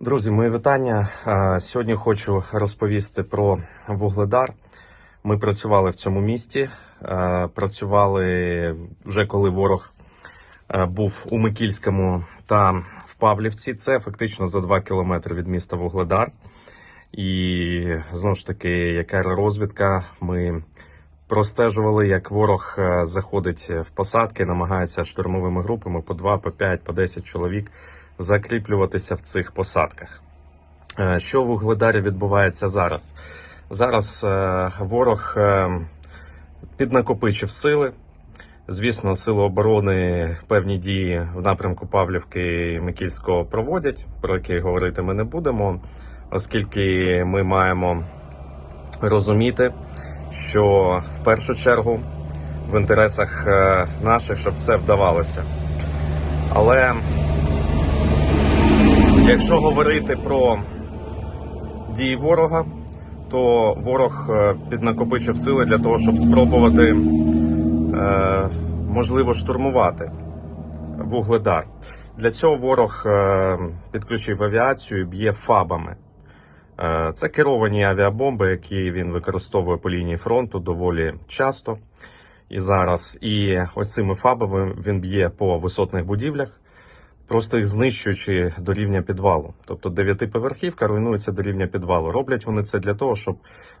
Друзі, мої вітання. Сьогодні хочу розповісти про Вугледар. Ми працювали в цьому місті. Працювали вже коли ворог був у Микільському та в Павлівці. Це фактично за 2 кілометри від міста Вугледар. І знову ж таки, яка розвідка, ми простежували, як ворог заходить в посадки, намагається штурмовими групами по 2, по 5, по 10 чоловік закріплюватися в цих посадках. Е, Що в Угледарі відбувається зараз? Зараз е, ворог е, піднакопичив сили. Звісно, сили оборони певні дії в напрямку Павлівки і Микільського проводять, про які говорити ми не будемо, оскільки ми маємо розуміти, що в першу чергу в інтересах наших, щоб все вдавалося. Але Якщо говорити про дії ворога, то ворог е, піднакопичив сили для того, щоб спробувати е, можливо штурмувати вугледар. Для цього ворог е, підключив авіацію і б'є фабами. Це керовані авіабомби, які він використовує по лінії фронту доволі часто. І зараз. І ось цими фабами він б'є по висотних будівлях просто їх знищуючи до рівня підвалу. Тобто дев'ятиповерхівка руйнується до рівня підвалу. Роблять вони це для того, щоб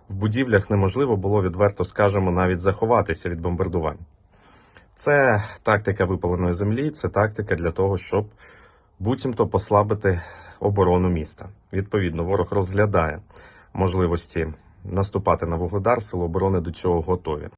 в будівлях неможливо було відверто, скажемо, навіть заховатися від бомбардувань. Це тактика випаленої землі, це тактика для того, щоб буцімто послабити оборону міста. Відповідно, ворог розглядає можливості наступати на вугледар, сили оборони до цього готові.